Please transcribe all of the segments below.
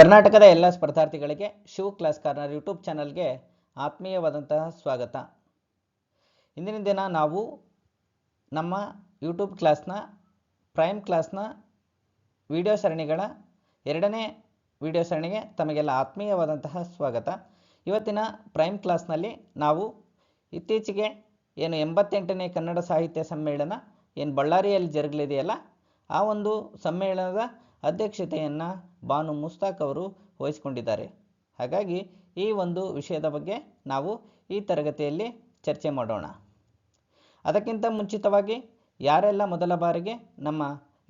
ಕರ್ನಾಟಕದ ಎಲ್ಲ ಸ್ಪರ್ಧಾರ್ಥಿಗಳಿಗೆ ಶಿವ್ ಕ್ಲಾಸ್ ಕಾರ್ನರ್ ಯೂಟ್ಯೂಬ್ ಚಾನಲ್ಗೆ ಆತ್ಮೀಯವಾದಂತಹ ಸ್ವಾಗತ. ಇಂದಿನ ದಿನ ನಾವು ನಮ್ಮ ಯೂಟ್ಯೂಬ್ ಕ್ಲಾಸ್ನ, ಪ್ರೈಮ್ ಕ್ಲಾಸ್ನ ವಿಡಿಯೋ ಸರಣಿಗಳ ಎರಡನೇ ವಿಡಿಯೋ ಸರಣಿಗೆ ತಮಗೆಲ್ಲ ಆತ್ಮೀಯವಾದಂತಹ ಸ್ವಾಗತ. ಇವತ್ತಿನ ಪ್ರೈಮ್ ಕ್ಲಾಸ್ನಲ್ಲಿ ನಾವು ಇತ್ತೀಚೆಗೆ ಏನು ಎಂಬತ್ತೆಂಟನೇ ಕನ್ನಡ ಸಾಹಿತ್ಯ ಸಮ್ಮೇಳನ ಏನು ಬಳ್ಳಾರಿಯಲ್ಲಿ ಜರುಗಲಿದೆಯಲ್ಲ, ಆ ಒಂದು ಸಮ್ಮೇಳನದ ಅಧ್ಯಕ್ಷತೆಯನ್ನು ಬಾನು ಮುಸ್ತಾಕ್ ಅವರು ವಹಿಸಿಕೊಂಡಿದ್ದಾರೆ. ಹಾಗಾಗಿ ಈ ಒಂದು ವಿಷಯದ ಬಗ್ಗೆ ನಾವು ಈ ತರಗತಿಯಲ್ಲಿ ಚರ್ಚೆ ಮಾಡೋಣ. ಅದಕ್ಕಿಂತ ಮುಂಚಿತವಾಗಿ ಯಾರೆಲ್ಲ ಮೊದಲ ಬಾರಿಗೆ ನಮ್ಮ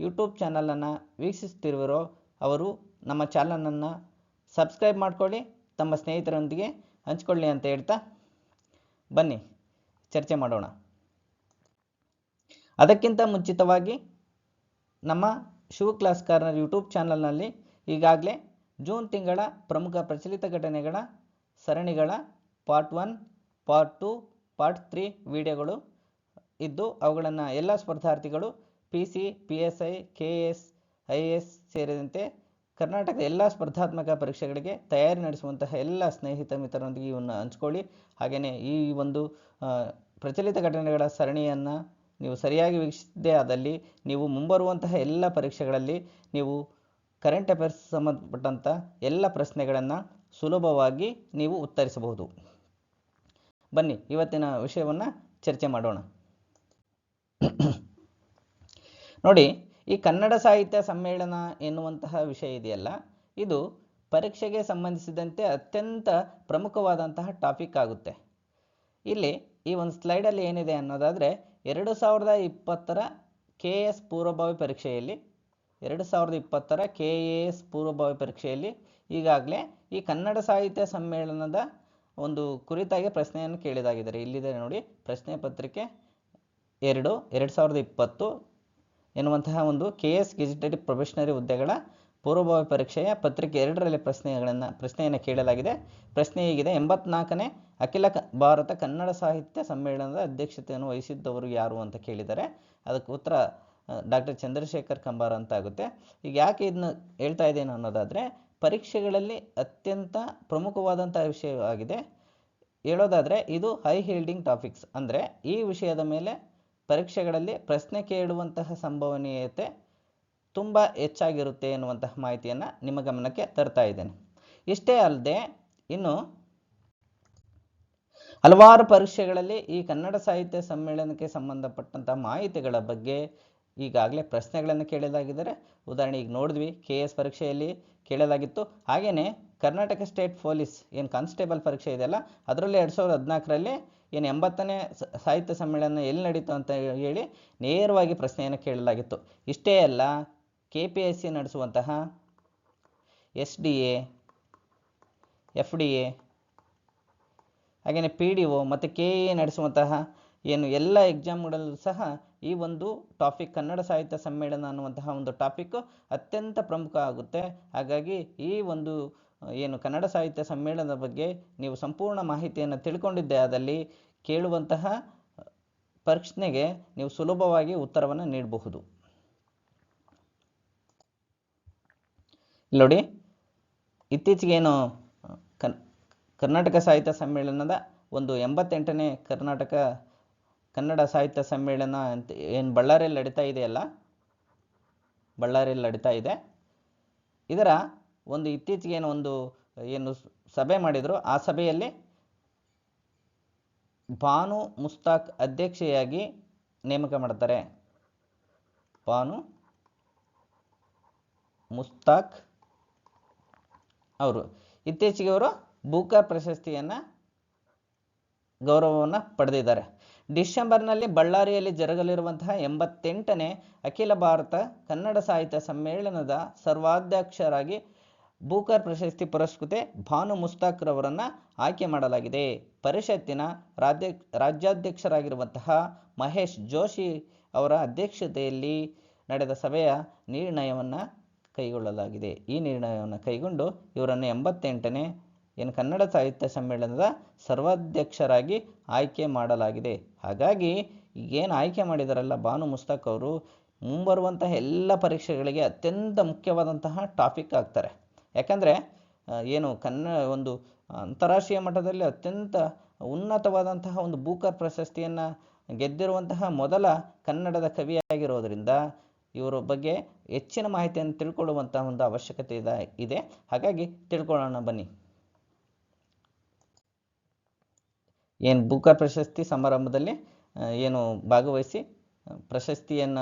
ಯೂಟ್ಯೂಬ್ ಚಾನಲನ್ನು ವೀಕ್ಷಿಸ್ತಿರುವರೋ ಅವರು ನಮ್ಮ ಚಾನಲನ್ನು ಸಬ್ಸ್ಕ್ರೈಬ್ ಮಾಡ್ಕೊಳ್ಳಿ, ತಮ್ಮ ಸ್ನೇಹಿತರೊಂದಿಗೆ ಹಂಚಿಕೊಳ್ಳಿ ಅಂತ ಹೇಳ್ತಾ ಬನ್ನಿ, ಚರ್ಚೆ ಮಾಡೋಣ. ಅದಕ್ಕಿಂತ ಮುಂಚಿತವಾಗಿ ನಮ್ಮ ಶಿವ ಕ್ಲಾಸ್ ಕಾರ್ನರ್ ಯೂಟ್ಯೂಬ್ ಚಾನಲ್ನಲ್ಲಿ ಈಗಾಗಲೇ ಜೂನ್ ತಿಂಗಳ ಪ್ರಮುಖ ಪ್ರಚಲಿತ ಘಟನೆಗಳ ಸರಣಿಗಳ part one, part two, part three ವಿಡಿಯೋಗಳು ಇದ್ದು ಅವುಗಳನ್ನು ಎಲ್ಲ ಸ್ಪರ್ಧಾರ್ಥಿಗಳು P C, P S I, K S, I S ಸೇರಿದಂತೆ ಕರ್ನಾಟಕದ ಎಲ್ಲ ಸ್ಪರ್ಧಾತ್ಮಕ ಪರೀಕ್ಷೆಗಳಿಗೆ ತಯಾರಿ ನಡೆಸುವಂತಹ ಎಲ್ಲ ಸ್ನೇಹಿತ ಮಿತ್ರರೊಂದಿಗೆ ಇವನ್ನು ಹಂಚ್ಕೊಳ್ಳಿ. ಹಾಗೆಯೇ ಈ ಒಂದು ಪ್ರಚಲಿತ ಘಟನೆಗಳ ಸರಣಿಯನ್ನು ನೀವು ಸರಿಯಾಗಿ ವೀಕ್ಷಿಸಿದ್ದೇ ಆದಲ್ಲಿ ನೀವು ಮುಂಬರುವಂತಹ ಎಲ್ಲ ಪರೀಕ್ಷೆಗಳಲ್ಲಿ ನೀವು ಕರೆಂಟ್ ಅಫೇರ್ಸ್ ಸಂಬಂಧಪಟ್ಟಂಥ ಎಲ್ಲ ಪ್ರಶ್ನೆಗಳನ್ನು ಸುಲಭವಾಗಿ ನೀವು ಉತ್ತರಿಸಬಹುದು. ಬನ್ನಿ, ಇವತ್ತಿನ ವಿಷಯವನ್ನು ಚರ್ಚೆ ಮಾಡೋಣ. ನೋಡಿ, ಈ ಕನ್ನಡ ಸಾಹಿತ್ಯ ಸಮ್ಮೇಳನ ಎನ್ನುವಂತಹ ವಿಷಯ ಇದೆಯಲ್ಲ, ಇದು ಪರೀಕ್ಷೆಗೆ ಸಂಬಂಧಿಸಿದಂತೆ ಅತ್ಯಂತ ಪ್ರಮುಖವಾದಂತಹ ಟಾಪಿಕ್ ಆಗುತ್ತೆ. ಇಲ್ಲಿ ಈ ಒಂದು ಸ್ಲೈಡಲ್ಲಿ ಏನಿದೆ ಅನ್ನೋದಾದರೆ ಎರಡು ಸಾವಿರದ ಇಪ್ಪತ್ತರ ಕೆ ಎಸ್ ಪೂರ್ವಭಾವಿ ಪರೀಕ್ಷೆಯಲ್ಲಿ, ಎರಡು ಸಾವಿರದ ಇಪ್ಪತ್ತರ ಕೆ ಎ ಎಸ್ ಪೂರ್ವಭಾವಿ ಪರೀಕ್ಷೆಯಲ್ಲಿ ಈಗಾಗಲೇ ಈ ಕನ್ನಡ ಸಾಹಿತ್ಯ ಸಮ್ಮೇಳನದ ಒಂದು ಕುರಿತಾಗಿ ಪ್ರಶ್ನೆಯನ್ನು ಕೇಳಿದಾಗಿದ್ದಾರೆ. ಇಲ್ಲಿದೆ ನೋಡಿ, ಪ್ರಶ್ನೆ ಪತ್ರಿಕೆ ಎರಡು ಎರಡು ಸಾವಿರದ ಇಪ್ಪತ್ತು ಎನ್ನುವಂತಹ ಒಂದು ಕೆ ಎಸ್ ಗೆಜಿಟೆಡ್ ಪ್ರೊಬೆಷನರಿ ಹುದ್ದೆಗಳ ಪೂರ್ವಭಾವಿ ಪರೀಕ್ಷೆಯ ಪತ್ರಿಕೆ ಎರಡರಲ್ಲಿ ಪ್ರಶ್ನೆಗಳನ್ನು, ಪ್ರಶ್ನೆಯನ್ನು ಕೇಳಲಾಗಿದೆ. ಪ್ರಶ್ನೆ ಹೀಗಿದೆ. ಎಂಬತ್ನಾಲ್ಕನೇ ಅಖಿಲ ಭಾರತ ಕನ್ನಡ ಸಾಹಿತ್ಯ ಸಮ್ಮೇಳನದ ಅಧ್ಯಕ್ಷತೆಯನ್ನು ವಹಿಸಿದ್ದವರು ಯಾರು ಅಂತ ಕೇಳಿದ್ದಾರೆ ಅದಕ್ಕೆ ಉತ್ತರ ಡಾಕ್ಟರ್ ಚಂದ್ರಶೇಖರ್ ಕಂಬಾರ ಅಂತ ಆಗುತ್ತೆ ಈಗ ಯಾಕೆ ಇದನ್ನ ಹೇಳ್ತಾ ಇದ್ದೇನೆ ಅನ್ನೋದಾದರೆ, ಪರೀಕ್ಷೆಗಳಲ್ಲಿ ಅತ್ಯಂತ ಪ್ರಮುಖವಾದಂಥ ವಿಷಯವಾಗಿದೆ. ಹೇಳೋದಾದರೆ, ಇದು ಹೈ ಹೀಲ್ಡಿಂಗ್ ಟಾಪಿಕ್ಸ್. ಅಂದರೆ ಈ ವಿಷಯದ ಮೇಲೆ ಪರೀಕ್ಷೆಗಳಲ್ಲಿ ಪ್ರಶ್ನೆ ಕೇಳುವಂತಹ ಸಂಭವನೀಯತೆ ತುಂಬ ಹೆಚ್ಚಾಗಿರುತ್ತೆ ಎನ್ನುವಂತಹ ಮಾಹಿತಿಯನ್ನು ನಿಮ್ಮ ಗಮನಕ್ಕೆ ತರ್ತಾ ಇದ್ದೇನೆ. ಇಷ್ಟೇ ಅಲ್ಲದೆ ಇನ್ನು ಹಲವಾರು ಪರೀಕ್ಷೆಗಳಲ್ಲಿ ಈ ಕನ್ನಡ ಸಾಹಿತ್ಯ ಸಮ್ಮೇಳನಕ್ಕೆ ಸಂಬಂಧಪಟ್ಟಂತಹ ಮಾಹಿತಿಗಳ ಬಗ್ಗೆ ಈಗಾಗಲೇ ಪ್ರಶ್ನೆಗಳನ್ನು ಕೇಳಲಾಗಿದ್ದಾರೆ. ಉದಾಹರಣೆ ಈಗ ನೋಡಿದ್ವಿ, ಕೆ ಎಸ್ ಪರೀಕ್ಷೆಯಲ್ಲಿ ಕೇಳಲಾಗಿತ್ತು. ಹಾಗೆಯೇ ಕರ್ನಾಟಕ ಸ್ಟೇಟ್ ಪೊಲೀಸ್ ಏನು ಕಾನ್ಸ್ಟೇಬಲ್ ಪರೀಕ್ಷೆ ಇದೆಯಲ್ಲ, ಅದರಲ್ಲಿ ಎರಡು ಸಾವಿರದ ಹದಿನಾಲ್ಕರಲ್ಲಿ ಏನು ಎಂಬತ್ತನೇ ಸಾಹಿತ್ಯ ಸಮ್ಮೇಳನ ಎಲ್ಲಿ ನಡೀತು ಅಂತ ಹೇಳಿ ನೇರವಾಗಿ ಪ್ರಶ್ನೆಯನ್ನು ಕೇಳಲಾಗಿತ್ತು. ಇಷ್ಟೇ ಅಲ್ಲ K P I C ನಡೆಸುವಂತಹ S D A F D A ಹಾಗೆಯೇ ಪಿ ಡಿ ಒ ಮತ್ತು ಕೆ ಎ ನಡೆಸುವಂತಹ ಏನು ಎಲ್ಲ ಎಕ್ಸಾಮ್ಗಳಲ್ಲೂ ಸಹ ಈ ಒಂದು ಟಾಪಿಕ್ ಕನ್ನಡ ಸಾಹಿತ್ಯ ಸಮ್ಮೇಳನ ಅನ್ನುವಂತಹ ಒಂದು ಟಾಪಿಕ್ಕು ಅತ್ಯಂತ ಪ್ರಮುಖ ಆಗುತ್ತೆ. ಹಾಗಾಗಿ ಈ ಒಂದು ಏನು ಕನ್ನಡ ಸಾಹಿತ್ಯ ಸಮ್ಮೇಳನದ ಬಗ್ಗೆ ನೀವು ಸಂಪೂರ್ಣ ಮಾಹಿತಿಯನ್ನು ತಿಳ್ಕೊಂಡಿದ್ದೆ ಆದಲ್ಲಿ ಕೇಳುವಂತಹ ಪ್ರಶ್ನೆಗೆ ನೀವು ಸುಲಭವಾಗಿ ಉತ್ತರವನ್ನು ನೀಡಬಹುದು. ಇಲ್ಲಿ ನೋಡಿ, ಇತ್ತೀಚೆಗೇನು ಕನ್ ಕರ್ನಾಟಕ ಸಾಹಿತ್ಯ ಸಮ್ಮೇಳನದ ಒಂದು ಎಂಬತ್ತೆಂಟನೇ ಕರ್ನಾಟಕ ಕನ್ನಡ ಸಾಹಿತ್ಯ ಸಮ್ಮೇಳನ ಅಂತ ಏನು ಬಳ್ಳಾರಿಯಲ್ಲಿ ನಡೀತಾ ಇದೆಯಲ್ಲ? ಬಳ್ಳಾರಿಯಲ್ಲಿ ನಡೀತಾ ಇದೆ. ಇದರ ಒಂದು ಇತ್ತೀಚೆಗೆ ಏನು ಒಂದು ಏನು ಸಭೆ ಮಾಡಿದರು, ಆ ಸಭೆಯಲ್ಲಿ ಭಾನು ಮುಸ್ತಾಕ್ ಅಧ್ಯಕ್ಷೆಯಾಗಿ ನೇಮಕ ಮಾಡ್ತಾರೆ. ಭಾನು ಮುಸ್ತಾಕ್ ಅವರು. ಇತ್ತೀಚೆಗೆ ಅವರು ಬೂಕರ್ ಪ್ರಶಸ್ತಿಯನ್ನು ಗೌರವವನ್ನು ಪಡೆದಿದ್ದಾರೆ. ಡಿಸೆಂಬರ್ನಲ್ಲಿ ಬಳ್ಳಾರಿಯಲ್ಲಿ ಜರುಗಲಿರುವಂತಹ ಎಂಬತ್ತೆಂಟನೇ ಅಖಿಲ ಭಾರತ ಕನ್ನಡ ಸಾಹಿತ್ಯ ಸಮ್ಮೇಳನದ ಸರ್ವಾಧ್ಯಕ್ಷರಾಗಿ ಬೂಕರ್ ಪ್ರಶಸ್ತಿ ಪುರಸ್ಕೃತೆ ಭಾನು ಮುಸ್ತಾಕ್ ರವರನ್ನು ಆಯ್ಕೆ ಮಾಡಲಾಗಿದೆ. ಪರಿಷತ್ತಿನ ರಾಜ್ಯ ರಾಜ್ಯಾಧ್ಯಕ್ಷರಾಗಿರುವಂತಹ ಮಹೇಶ್ ಜೋಶಿ ಅವರ ಅಧ್ಯಕ್ಷತೆಯಲ್ಲಿ ನಡೆದ ಸಭೆಯ ನಿರ್ಣಯವನ್ನು ಕೈಗೊಳ್ಳಲಾಗಿದೆ. ಈ ನಿರ್ಣಯವನ್ನು ಕೈಗೊಂಡು ಇವರನ್ನು ಎಂಬತ್ತೆಂಟನೇ ಏನು ಕನ್ನಡ ಸಾಹಿತ್ಯ ಸಮ್ಮೇಳನದ ಸರ್ವಾಧ್ಯಕ್ಷರಾಗಿ ಆಯ್ಕೆ ಮಾಡಲಾಗಿದೆ. ಹಾಗಾಗಿ ಏನು ಆಯ್ಕೆ ಮಾಡಿದಾರಲ್ಲ ಭಾನು ಮುಸ್ತಾಕ್ ಅವರು ಮುಂಬರುವಂತಹ ಎಲ್ಲ ಪರೀಕ್ಷೆಗಳಿಗೆ ಅತ್ಯಂತ ಮುಖ್ಯವಾದಂತಹ ಟಾಪಿಕ್ ಆಗ್ತಾರೆ. ಯಾಕಂದರೆ ಏನು ಕನ್ನ, ಒಂದು ಅಂತಾರಾಷ್ಟ್ರೀಯ ಮಟ್ಟದಲ್ಲಿ ಅತ್ಯಂತ ಉನ್ನತವಾದಂತಹ ಒಂದು ಬೂಕರ್ ಪ್ರಶಸ್ತಿಯನ್ನು ಗೆದ್ದಿರುವಂತಹ ಮೊದಲ ಕನ್ನಡದ ಕವಿಯಾಗಿರೋದ್ರಿಂದ ಇವರ ಬಗ್ಗೆ ಹೆಚ್ಚಿನ ಮಾಹಿತಿಯನ್ನು ತಿಳ್ಕೊಳ್ಳುವಂತಹ ಒಂದು ಅವಶ್ಯಕತೆ ಇದೆ ಹಾಗಾಗಿ ತಿಳ್ಕೊಳ್ಳೋಣ ಬನ್ನಿ. ಏನು ಬೂಕರ್ ಪ್ರಶಸ್ತಿ ಸಮಾರಂಭದಲ್ಲಿ ಏನು ಭಾಗವಹಿಸಿ ಪ್ರಶಸ್ತಿಯನ್ನ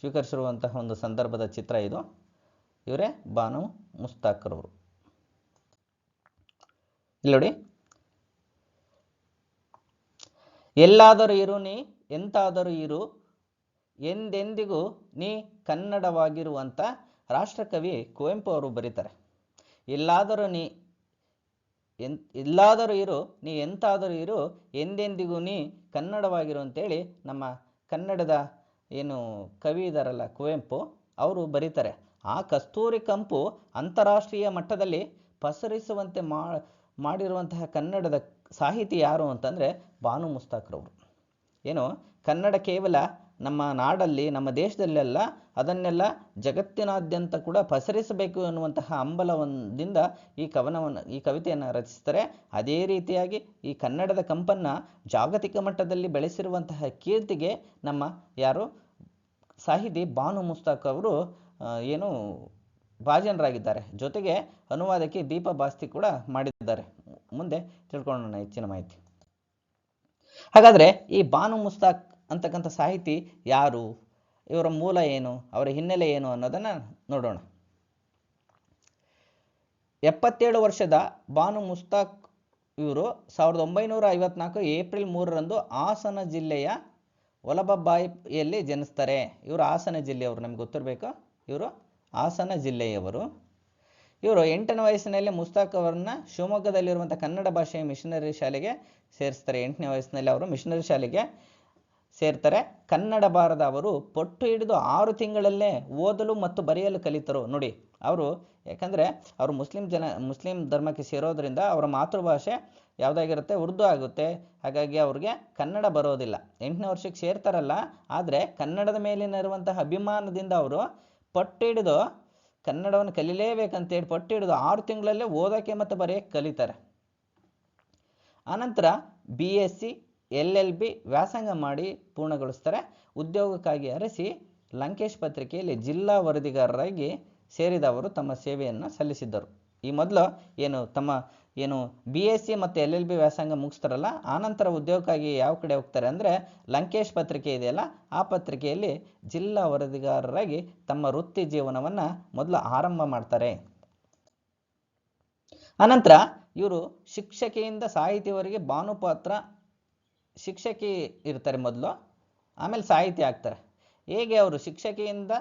ಸ್ವೀಕರಿಸಿರುವಂತಹ ಒಂದು ಸಂದರ್ಭದ ಚಿತ್ರ ಇದು. ಇವರೇ ಬಾನು ಮುಸ್ತಾಕ್ರವರು. ಇಲ್ಲಿ ನೋಡಿ. ಎಲ್ಲಾದರೂ ಇರು ನೀ, ಎಂತಾದರೂ ಇರು ಎಂದೆಂದಿಗೂ ನೀ ಕನ್ನಡವಾಗಿರುವಂಥ ರಾಷ್ಟ್ರಕವಿ ಕುವೆಂಪು ಅವರು ಬರೀತಾರೆ. ಎಲ್ಲಾದರೂ ನೀ ಎನ್ ಎಲ್ಲಾದರೂ ಇರು, ನೀ ಎಂತಾದರೂ ಇರು, ಎಂದೆಂದಿಗೂ ನೀ ಕನ್ನಡವಾಗಿರು ಅಂತೇಳಿ ನಮ್ಮ ಕನ್ನಡದ ಏನು ಕವಿ ಇದಾರಲ್ಲ ಕುವೆಂಪು, ಅವರು ಬರೀತಾರೆ. ಆ ಕಸ್ತೂರಿ ಕಂಪು ಅಂತಾರಾಷ್ಟ್ರೀಯ ಮಟ್ಟದಲ್ಲಿ ಪಸರಿಸುವಂತೆ ಮಾಡಿರುವಂತಹ ಕನ್ನಡದ ಸಾಹಿತಿ ಯಾರು ಅಂತಂದರೆ ಭಾನು ಮುಸ್ತಾಕ್ರವರು. ಏನು ಕನ್ನಡ ಕೇವಲ ನಮ್ಮ ನಾಡಲ್ಲಿ, ನಮ್ಮ ದೇಶದಲ್ಲೆಲ್ಲ ಅದನ್ನೆಲ್ಲ ಜಗತ್ತಿನಾದ್ಯಂತ ಕೂಡ ಪಸರಿಸಬೇಕು ಎನ್ನುವಂತಹ ಹಂಬಲವೊಂದಿಂದ ಈ ಕವನವನ್ನು, ಈ ಕವಿತೆಯನ್ನು ರಚಿಸ್ತಾರೆ. ಅದೇ ರೀತಿಯಾಗಿ ಈ ಕನ್ನಡದ ಕಂಪನ್ನು ಜಾಗತಿಕ ಮಟ್ಟದಲ್ಲಿ ಬೆಳೆಸಿರುವಂತಹ ಕೀರ್ತಿಗೆ ನಮ್ಮ ಯಾರು? ಸಾಹಿತಿ ಬಾನು ಮುಸ್ತಾಕ್ ಅವರು ಏನು ಭಾಜನರಾಗಿದ್ದಾರೆ. ಜೊತೆಗೆ ಅನುವಾದಕ್ಕೆ ದೀಪ ಬಾಸ್ತಿ ಕೂಡ ಮಾಡಿದ್ದಾರೆ. ಮುಂದೆ ತಿಳ್ಕೊಳ್ಳೋಣ ಹೆಚ್ಚಿನ ಮಾಹಿತಿ. ಹಾಗಾದರೆ ಈ ಬಾನು ಮುಸ್ತಾಕ್ ಅಂತಕ್ಕಂಥ ಸಾಹಿತಿ ಯಾರು? ಇವರ ಮೂಲ ಏನು? ಅವರ ಹಿನ್ನೆಲೆ ಏನು ಅನ್ನೋದನ್ನು ನೋಡೋಣ. ಎಪ್ಪತ್ತೇಳು ವರ್ಷದ ಬಾನು ಮುಸ್ತಾಕ್ ಇವರು ಸಾವಿರದ ಒಂಬೈನೂರ ಐವತ್ನಾಲ್ಕು ಏಪ್ರಿಲ್ ಮೂರರಂದು ಹಾಸನ ಜಿಲ್ಲೆಯ ಒಲಬಬ್ಬಾಯಿಯಲ್ಲಿ ಜನಿಸ್ತಾರೆ. ಇವರು ಹಾಸನ ಜಿಲ್ಲೆಯವರು, ನಮ್ಗೆ ಗೊತ್ತಿರಬೇಕು. ಇವರು ಹಾಸನ ಜಿಲ್ಲೆಯವರು. ಇವರು ಎಂಟನೇ ವಯಸ್ಸಿನಲ್ಲಿ ಮುಸ್ತಾಕ್ ಅವರನ್ನ ಶಿವಮೊಗ್ಗದಲ್ಲಿರುವಂಥ ಕನ್ನಡ ಭಾಷೆಯ ಮಿಷನರಿ ಶಾಲೆಗೆ ಸೇರಿಸ್ತಾರೆ. ಎಂಟನೇ ವಯಸ್ಸಿನಲ್ಲಿ ಅವರು ಮಿಷನರಿ ಶಾಲೆಗೆ ಸೇರ್ತಾರೆ. ಕನ್ನಡ ಬಾರದ ಅವರು ಪಟ್ಟು ಹಿಡಿದು ಆರು ತಿಂಗಳಲ್ಲೇ ಓದಲು ಮತ್ತು ಬರೆಯಲು ಕಲಿತರು. ನೋಡಿ, ಅವರು ಯಾಕಂದರೆ ಅವರು ಮುಸ್ಲಿಂ ಜನ, ಮುಸ್ಲಿಂ ಧರ್ಮಕ್ಕೆ ಸೇರೋದ್ರಿಂದ ಅವರ ಮಾತೃಭಾಷೆ ಯಾವುದಾಗಿರುತ್ತೆ? ಉರ್ದು ಆಗುತ್ತೆ. ಹಾಗಾಗಿ ಅವ್ರಿಗೆ ಕನ್ನಡ ಬರೋದಿಲ್ಲ. ಎಂಟನೇ ವರ್ಷಕ್ಕೆ ಸೇರ್ತಾರಲ್ಲ, ಆದರೆ ಕನ್ನಡದ ಮೇಲಿನ ಇರುವಂತಹ ಅಭಿಮಾನದಿಂದ ಅವರು ಪಟ್ಟು ಹಿಡಿದು ಕನ್ನಡವನ್ನು ಕಲಿಲೇಬೇಕಂತೇಳಿ ಪಟ್ಟು ಹಿಡಿದು ಆರು ತಿಂಗಳಲ್ಲೇ ಓದೋಕೆ ಮತ್ತು ಬರೆಯೋಕೆ ಕಲಿತಾರೆ. ಆನಂತರ B S C L L B ವ್ಯಾಸಂಗ ಮಾಡಿ ಪೂರ್ಣಗೊಳಿಸ್ತಾರೆ. ಉದ್ಯೋಗಕ್ಕಾಗಿ ಅರಸಿ ಲಂಕೇಶ್ ಪತ್ರಿಕೆಯಲ್ಲಿ ಜಿಲ್ಲಾ ವರದಿಗಾರರಾಗಿ ಸೇರಿದವರು ತಮ್ಮ ಸೇವೆಯನ್ನು ಸಲ್ಲಿಸಿದ್ದರು. ಈ ಮೊದಲು ಏನು ತಮ್ಮ ಏನು ಬಿ ಎಸ್ ಸಿ ಮತ್ತು ಎಲ್ ಎಲ್ ಬಿ ವ್ಯಾಸಂಗ ಮುಗಿಸ್ತಾರಲ್ಲ ಆನಂತರ ಉದ್ಯೋಗಕ್ಕಾಗಿ ಯಾವ ಕಡೆ ಹೋಗ್ತಾರೆ ಅಂದರೆ ಲಂಕೇಶ್ ಪತ್ರಿಕೆ ಇದೆಯಲ್ಲ, ಆ ಪತ್ರಿಕೆಯಲ್ಲಿ ಜಿಲ್ಲಾ ವರದಿಗಾರರಾಗಿ ತಮ್ಮ ವೃತ್ತಿ ಜೀವನವನ್ನು ಮೊದಲು ಆರಂಭ ಮಾಡ್ತಾರೆ. ಅನಂತರ ಇವರು ಶಿಕ್ಷಕಿಯಿಂದ ಸಾಹಿತಿಯವರಿಗೆ ಭಾನುಪಾತ್ರ ಶಿಕ್ಷಕಿ ಇರ್ತಾರೆ ಮೊದಲು, ಆಮೇಲೆ ಸಾಹಿತಿ ಆಗ್ತಾರೆ. ಹೇಗೆ ಅವರು ಶಿಕ್ಷಕಿಯಿಂದ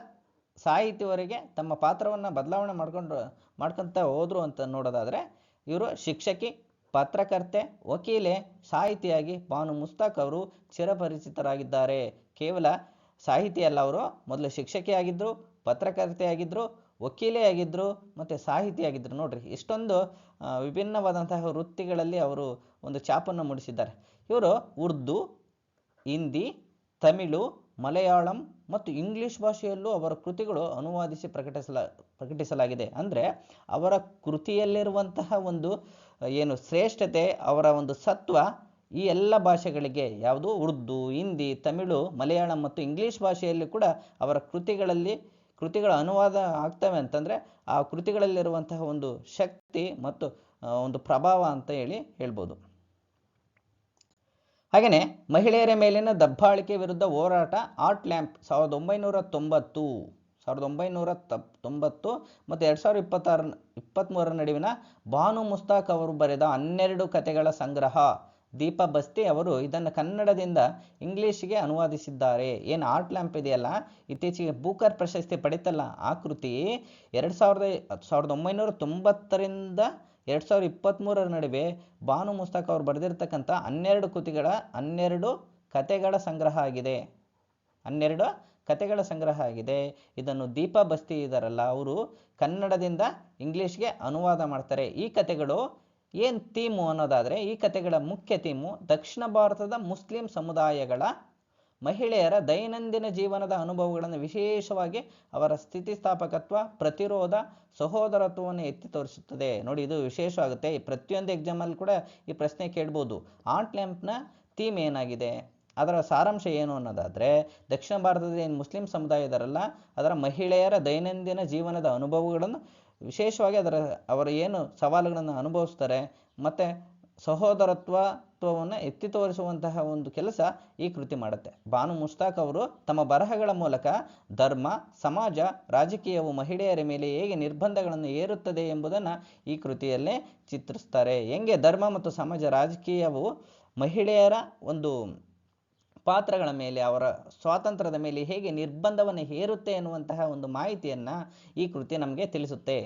ಸಾಹಿತಿವರೆಗೆ ತಮ್ಮ ಪಾತ್ರವನ್ನು ಬದಲಾವಣೆ ಮಾಡ್ಕೊಂಡು ಮಾಡ್ಕೊತ ಹೋದರು ಅಂತ ನೋಡೋದಾದರೆ, ಇವರು ಶಿಕ್ಷಕಿ, ಪತ್ರಕರ್ತೆ, ವಕೀಲೆ, ಸಾಹಿತಿಯಾಗಿ ಭಾನು ಮುಸ್ತಾಕ್ ಅವರು ಚಿರಪರಿಚಿತರಾಗಿದ್ದಾರೆ. ಕೇವಲ ಸಾಹಿತಿ ಅಲ್ಲ ಅವರು, ಮೊದಲು ಶಿಕ್ಷಕಿ ಆಗಿದ್ದರು ಪತ್ರಕರ್ತೆ ಆಗಿದ್ದರು ವಕೀಲೇ ಆಗಿದ್ದರು ಮತ್ತು ಸಾಹಿತಿ ಆಗಿದ್ದರು ನೋಡ್ರಿ, ಇಷ್ಟೊಂದು ವಿಭಿನ್ನವಾದಂತಹ ವೃತ್ತಿಗಳಲ್ಲಿ ಅವರು ಒಂದು ಛಾಪನ್ನು ಮೂಡಿಸಿದ್ದಾರೆ. ಇವರು ಉರ್ದು, ಹಿಂದಿ, ತಮಿಳು, ಮಲಯಾಳಂ ಮತ್ತು ಇಂಗ್ಲಿಷ್ ಭಾಷೆಯಲ್ಲೂ ಅವರ ಕೃತಿಗಳು ಅನುವಾದಿಸಿ ಪ್ರಕಟಿಸಲ, ಪ್ರಕಟಿಸಲಾಗಿದೆ. ಅಂದರೆ ಅವರ ಕೃತಿಯಲ್ಲಿರುವಂತಹ ಒಂದು, ಏನು ಶ್ರೇಷ್ಠತೆ, ಅವರ ಒಂದು ಸತ್ವ ಈ ಎಲ್ಲ ಭಾಷೆಗಳಿಗೆ, ಯಾವುದು ಉರ್ದು, ಹಿಂದಿ, ತಮಿಳು, ಮಲಯಾಳಂ ಮತ್ತು ಇಂಗ್ಲಿಷ್ ಭಾಷೆಯಲ್ಲಿ ಕೂಡ ಅವರ ಕೃತಿಗಳಲ್ಲಿ, ಕೃತಿಗಳ ಅನುವಾದ ಆಗ್ತವೆ ಅಂತಂದರೆ ಆ ಕೃತಿಗಳಲ್ಲಿರುವಂತಹ ಒಂದು ಶಕ್ತಿ ಮತ್ತು ಒಂದು ಪ್ರಭಾವ ಅಂತ ಹೇಳಿ ಹೇಳ್ಬೋದು. ಹಾಗೆಯೇ ಮಹಿಳೆಯರ ಮೇಲಿನ ದಬ್ಬಾಳಿಕೆ ವಿರುದ್ಧ ಹೋರಾಟ ಆರ್ಟ್ ಲ್ಯಾಂಪ್ ಸಾವಿರದ ಒಂಬೈನೂರ ತೊಂಬತ್ತು, ಸಾವಿರದ ಒಂಬೈನೂರ ತಪ್ ತೊಂಬತ್ತು ಮತ್ತು ಎರಡು ಸಾವಿರದ ಇಪ್ಪತ್ತಾರ ಇಪ್ಪತ್ತ್ಮೂರರ ನಡುವಿನ ಬಾನು ಮುಸ್ತಾಕ್ ಅವರು ಬರೆದ ಹನ್ನೆರಡು ಕಥೆಗಳ ಸಂಗ್ರಹ. ದೀಪ ಬಸ್ತಿ ಅವರು ಇದನ್ನು ಕನ್ನಡದಿಂದ ಇಂಗ್ಲೀಷಿಗೆ ಅನುವಾದಿಸಿದ್ದಾರೆ. ಏನು ಆರ್ಟ್ ಲ್ಯಾಂಪ್ ಇದೆಯಲ್ಲ? ಇತ್ತೀಚೆಗೆ ಬೂಕರ್ ಪ್ರಶಸ್ತಿ ಪಡಿತಲ್ಲ ಆ ಕೃತಿ. ಎರಡು ಸಾವಿರದ ಸಾವಿರದ ಒಂಬೈನೂರ ತೊಂಬತ್ತರಿಂದ ಎರಡು ಸಾವಿರದ ಇಪ್ಪತ್ತ್ಮೂರರ ನಡುವೆ ಭಾನು ಮುಸ್ತಾಕ್ ಅವರು ಬರೆದಿರ್ತಕ್ಕಂಥ ಹನ್ನೆರಡು ಕೃತಿಗಳ ಹನ್ನೆರಡು ಕತೆಗಳ ಸಂಗ್ರಹ ಆಗಿದೆ. ಹನ್ನೆರಡು ಕತೆಗಳ ಸಂಗ್ರಹ ಆಗಿದೆ. ಇದನ್ನು ದೀಪ ಬಸ್ತಿ ಇದಾರಲ್ಲ, ಅವರು ಕನ್ನಡದಿಂದ ಇಂಗ್ಲೀಷ್ಗೆ ಅನುವಾದ ಮಾಡ್ತಾರೆ. ಈ ಕತೆಗಳು ಏನು ಥೀಮು ಅನ್ನೋದಾದರೆ, ಈ ಕತೆಗಳ ಮುಖ್ಯ ಥೀಮು ದಕ್ಷಿಣ ಭಾರತದ ಮುಸ್ಲಿಂ ಸಮುದಾಯಗಳ ಮಹಿಳೆಯರ ದೈನಂದಿನ ಜೀವನದ ಅನುಭವಗಳನ್ನು ವಿಶೇಷವಾಗಿ ಅವರ ಸ್ಥಿತಿಸ್ಥಾಪಕತ್ವ, ಪ್ರತಿರೋಧ, ಸಹೋದರತ್ವವನ್ನು ಎತ್ತಿ ತೋರಿಸುತ್ತದೆ. ನೋಡಿ, ಇದು ವಿಶೇಷವಾಗುತ್ತೆ. ಈ ಪ್ರತಿಯೊಂದು ಎಕ್ಸಾಮಲ್ಲಿ ಕೂಡ ಈ ಪ್ರಶ್ನೆ ಕೇಳ್ಬೋದು. ಆಂಟ್ ಲ್ಯಾಂಪ್ನ ಥೀಮ್ ಏನಾಗಿದೆ? ಅದರ ಸಾರಾಂಶ ಏನು ಅನ್ನೋದಾದರೆ, ದಕ್ಷಿಣ ಭಾರತದ ಏನು ಮುಸ್ಲಿಂ ಸಮುದಾಯದರಲ್ಲ ಅದರ ಮಹಿಳೆಯರ ದೈನಂದಿನ ಜೀವನದ ಅನುಭವಗಳನ್ನು ವಿಶೇಷವಾಗಿ ಅದರ, ಅವರು ಏನು ಸವಾಲುಗಳನ್ನು ಅನುಭವಿಸ್ತಾರೆ, ಮತ್ತು ಸಹೋದರತ್ವತ್ವವನ್ನು ಎತ್ತಿ ತೋರಿಸುವಂತಹ ಒಂದು ಕೆಲಸ ಈ ಕೃತಿ ಮಾಡುತ್ತೆ. ಬಾನು ಮುಸ್ತಾಕ್ ಅವರು ತಮ್ಮ ಬರಹಗಳ ಮೂಲಕ ಧರ್ಮ, ಸಮಾಜ, ರಾಜಕೀಯವು ಮಹಿಳೆಯರ ಮೇಲೆ ಹೇಗೆ ನಿರ್ಬಂಧಗಳನ್ನು ಏರುತ್ತದೆ ಎಂಬುದನ್ನು ಈ ಕೃತಿಯಲ್ಲೇ ಚಿತ್ರಿಸ್ತಾರೆ. ಹೆಂಗೆ ಧರ್ಮ ಮತ್ತು ಸಮಾಜ ರಾಜಕೀಯವು ಮಹಿಳೆಯರ ಒಂದು ಪಾತ್ರಗಳ ಮೇಲೆ, ಅವರ ಸ್ವಾತಂತ್ರ್ಯದ ಮೇಲೆ ಹೇಗೆ ನಿರ್ಬಂಧವನ್ನು ಹೇರುತ್ತೆ ಎನ್ನುವಂತಹ ಒಂದು ಮಾಹಿತಿಯನ್ನು ಈ ಕೃತಿ ನಮಗೆ ತಿಳಿಸುತ್ತೆ.